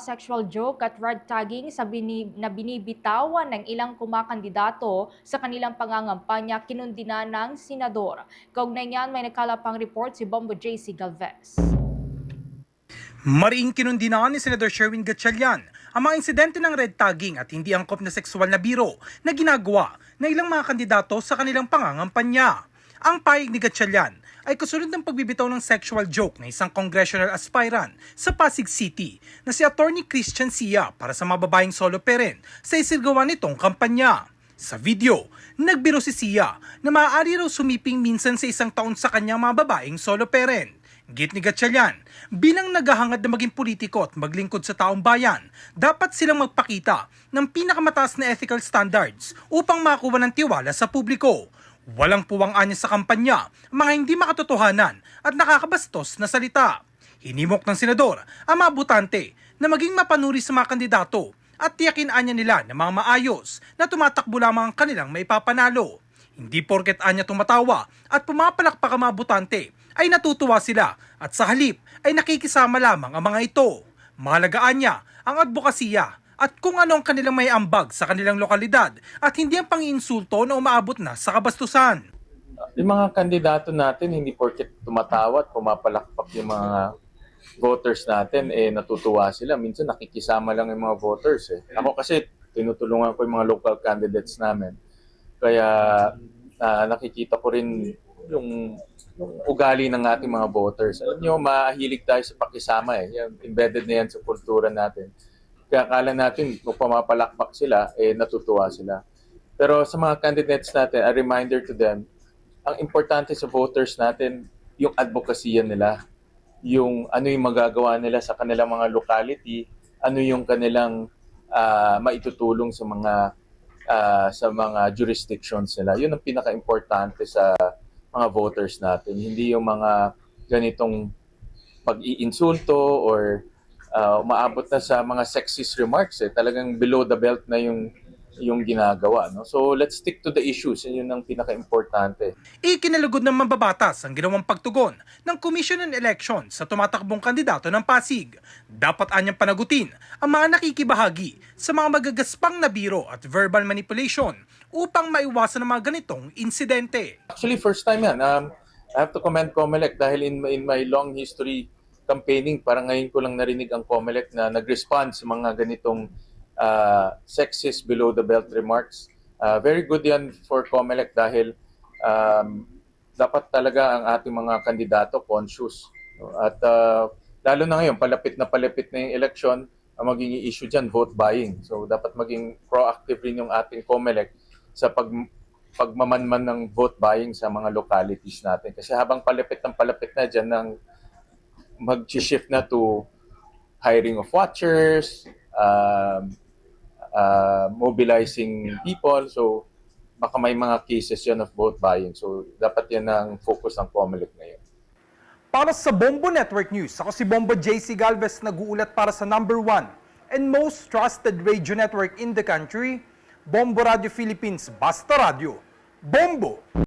sexual joke at red tagging sa bini, na binibitawan ng ilang kumakandidato sa kanilang pangangampanya kinundina ng senador. Kaugnay niyan may nakalapang report si Bombo JC Galvez. Mariing kinundinaan ni Senator Sherwin Gatchalian ang mga insidente ng red tagging at hindi angkop na sexual na biro na ginagawa ng ilang mga kandidato sa kanilang pangangampanya. Ang pahig ni Gatchalian ay kasunod ng pagbibitaw ng sexual joke ng isang congressional aspirant sa Pasig City na si Attorney Christian Sia para sa mga babaeng solo parent sa isirgawa nitong kampanya. Sa video, nagbiro si Sia na maaari raw sumiping minsan sa isang taon sa kanyang mga babaeng solo parent. Git ni Gatchalian, bilang naghahangad na maging politiko at maglingkod sa taong bayan, dapat silang magpakita ng pinakamataas na ethical standards upang makakuha ng tiwala sa publiko. Walang puwang anya sa kampanya, mga hindi makatotohanan at nakakabastos na salita. Hinimok ng senador ang mga butante na maging mapanuri sa mga kandidato at tiyakin anya nila na mga maayos na tumatakbo lamang ang kanilang maipapanalo. Hindi porket anya tumatawa at pumapalakpak ang mga butante ay natutuwa sila at sa halip ay nakikisama lamang ang mga ito. Mahalagaan niya ang advokasya at kung ano ang kanilang may ambag sa kanilang lokalidad at hindi ang panginsulto na umaabot na sa kabastusan. Yung mga kandidato natin, hindi porket tumatawa at pumapalakpak yung mga voters natin, eh natutuwa sila. Minsan nakikisama lang yung mga voters. Eh. Ako kasi tinutulungan ko yung mga local candidates namin. Kaya ah, nakikita ko rin yung, yung ugali ng ating mga voters. Alam nyo, mahilig tayo sa pakisama eh. Yan, embedded na yan sa kultura natin. Kaya akala natin kung pumapalakpak sila, eh natutuwa sila. Pero sa mga candidates natin, a reminder to them, ang importante sa voters natin, yung advocacy nila. Yung ano yung magagawa nila sa kanilang mga locality, ano yung kanilang ah, maitutulong sa mga ah, sa mga jurisdictions nila. Yun ang pinaka-importante sa mga voters natin. Hindi yung mga ganitong pag-iinsulto or uh, umaabot na sa mga sexist remarks eh. Talagang below the belt na yung yung ginagawa. No? So let's stick to the issues. Yun ang pinaka-importante. Ikinalugod ng mambabatas ang ginawang pagtugon ng Commission on Elections sa tumatakbong kandidato ng Pasig. Dapat anyang panagutin ang mga nakikibahagi sa mga magagaspang na biro at verbal manipulation upang maiwasan ang mga ganitong insidente. Actually, first time yan. Um, I have to commend COMELEC dahil in, in my long history campaigning, parang ngayon ko lang narinig ang COMELEC na nag-respond sa mga ganitong uh, sexist below the belt remarks. Uh, very good yan for COMELEC dahil um, dapat talaga ang ating mga kandidato conscious. At uh, lalo na ngayon, palapit na palapit na yung election, ang magiging issue dyan, vote buying. So dapat maging proactive rin yung ating COMELEC sa pag pagmamanman ng vote buying sa mga localities natin. Kasi habang palapit ng palapit na dyan ng mag-shift na to hiring of watchers, um, uh, mobilizing people. So, baka may mga cases yon of vote buying. So, dapat yan ang focus ng COMELEC ngayon. Para sa Bombo Network News, ako si Bombo JC Galvez nag-uulat para sa number one and most trusted radio network in the country, Bombo Radio Philippines Basta Radio. Bombo!